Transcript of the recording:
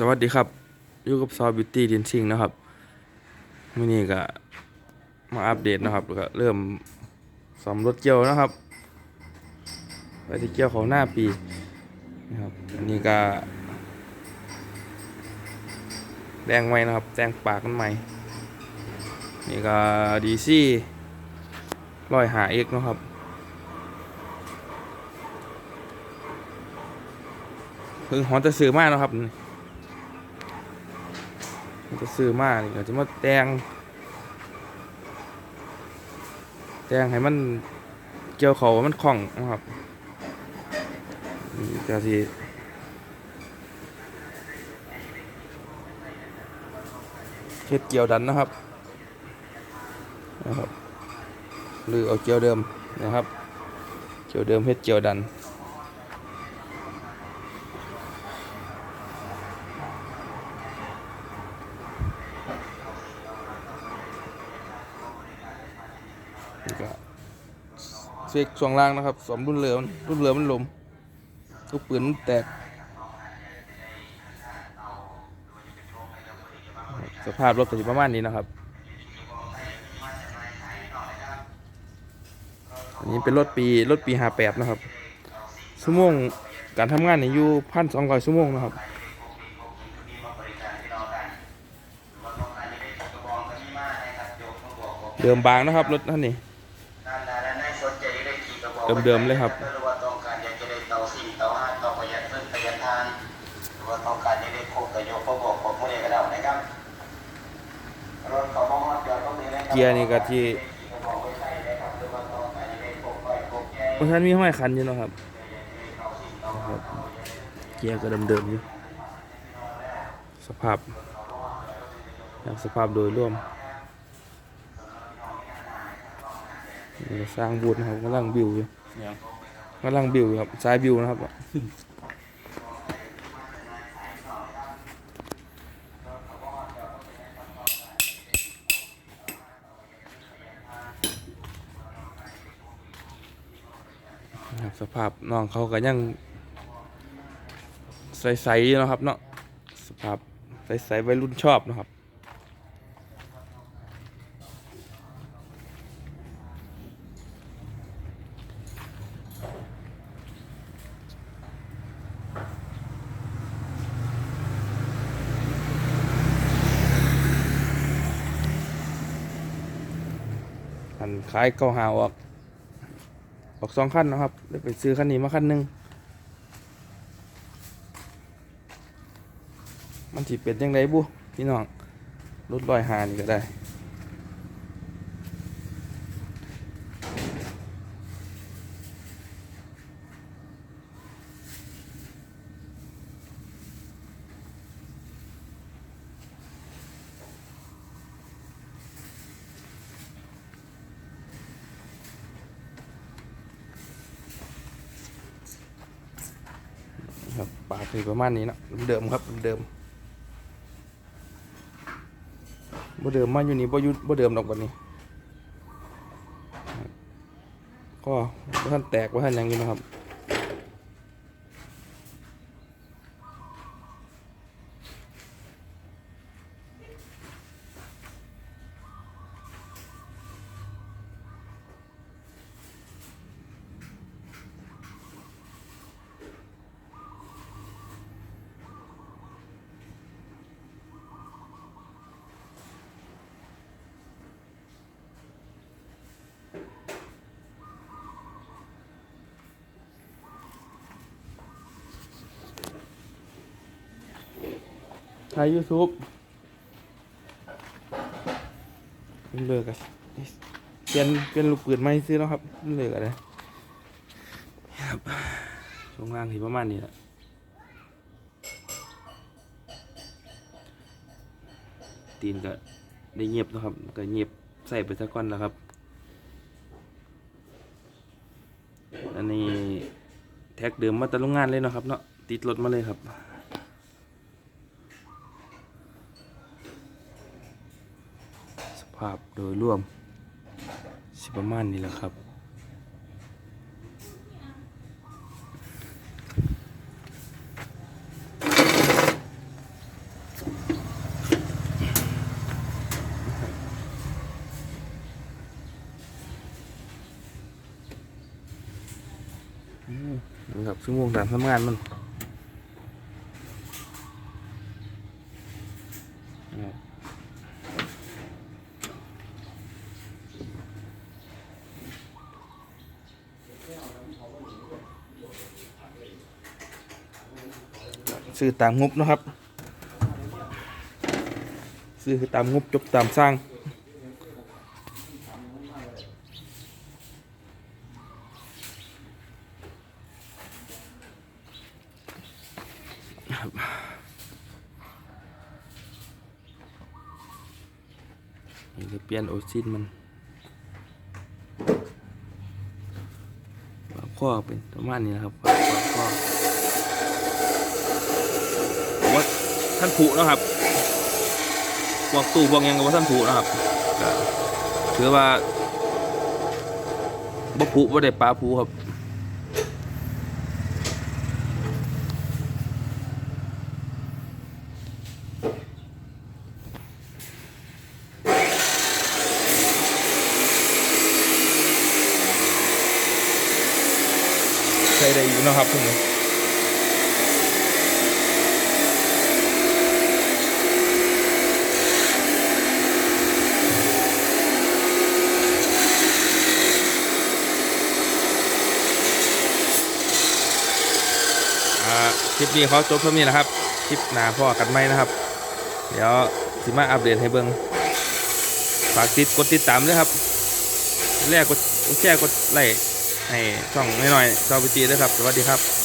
สวัสดีครับอยู่กับซอบิวตี้ดินซิงนะครับมื่อนี้ก็มาอัปเดตนะครับก็เริ่มซ่อมรถเกี่ยวนะครับไปที่เกี่ยวของหน้าปีนะครับอันนี้ก็แดงไว้นะครับแดงปากมันใหม่นี่ก็ดีซี่ร้อยหาเอกนะครับเพิ่งหอนจะซื้อมากนะครับ จะซื้อมานี่ก็จะมาแต่งแต่งให้มันเกี่ยวเขามันคล่องนะครับนี่ก็ที่เฮ็ดเกี่ยวดันนะครับนะครับหรือเอาเกี่ยวเดิมนะครับ เกี่ยวเดิมเฮ็ดเกี่ยวดัน นี่ก็เช็คช่วงล่างนะครับสวมรุ่นเรือมันรุ่นเรือมันลมลูกปืนมันแตก สภาพรถก็สิประมาณนี้นะครับ อันนี้เป็นรถปีรถปีห้าแปดนะครับชั่วโมงการทำงานนี่อยู่พันสองร้อยชั่วโมงนะครับเดิมบางนะครับรถท่านนี่ เดิมๆเลยครับหรือว่าต้องการอยากจะได้เตาสี่เตาห้าเตาประหยัดพื้นประหยัดทานหรือว่าต้องการจะได้โคกกระโยกพวกบอกผมพวกนี้ก็ได้นะครับรถเขาบอกว่าจอดตรงนี้นะครับเกียร์นี่ก็ที่ก็บอกไว้ใส่นะครับหรือว่าต้องการจะได้โคกไปโคกแย่เพราะฉะนั้นมีห้อยคันอยู่เนาะครับครับ เกียร์ก็เดิมๆอยู่สภาพอย่างสภาพโดยรวมนี่ก็สร้างบูธนะครับกำลังบิวอยู่ กำลังบิวครับซ้ายบิวนะครับสภาพน้องเขาก็ยังใสๆนะครับเนาะสภาพใสๆวัยรุ่นชอบนะครับ นขายเก้าหาออก ออกสองขั้นนะครับได้ไปซื้อขั้นนี้มาขั้นหนึ่งมันจีเป็นยังไงบุพี่น้องรถลอยหานี่ก็ได้ คือประมาณนี้เนาะเดิมครับเดิมบ่เดิมมาอยู่นี่บ่อยุบ่เดิมดอกวันนี้ ก็บ่ท่านแตกบ่ท่านยังอยู่นะครับ ถ่ายยูทูบเลิกกันเปลี่ยนเปลี่ยนลูกปืนใหม่ซื้อแล้วครับเลิกกันเลยครับช่วงล่างที่ประมาณนี้แหละตีนก็ได้เงียบนะครับ ก็เงียบใส่ไปสักก้อนแล้วครับ อันนี้แท็กเดิมมาแต่โรงงานเลยนะครับเนาะติดรถมาเลยครับ ภาพโดยรวมสิประมาณนี้แหละครับ นะครับซึ่งวงการทำงานมัน ซื้อตามงบนะครับ ซื้อตามงบจบตามสร้างนี่เปลี่ยนโอซินมันข้อเป็นประมาณนี้นะครับข้อผมว่า ท่านผูนะครับพวกตู้พวกยังก็ว่าท่านผูนะครับก็ถือว่าบ่ผูบ่ได้ปลาผูครับใช้ได้อยู่นะครับพวกนี้อ่าคลิป นี้เขาจบเท่านี้นะครับคลิปหน้าพ่อกันไหมนะครับ เดี๋ยวสิมาอัปเดตให้เบิ้งฝากติดกดติดตามด้วยครับแรกกดแชร์กดไลค์ให้ช่องน้อยๆชาวพิจิตีด้วยครับสวัสดีครับ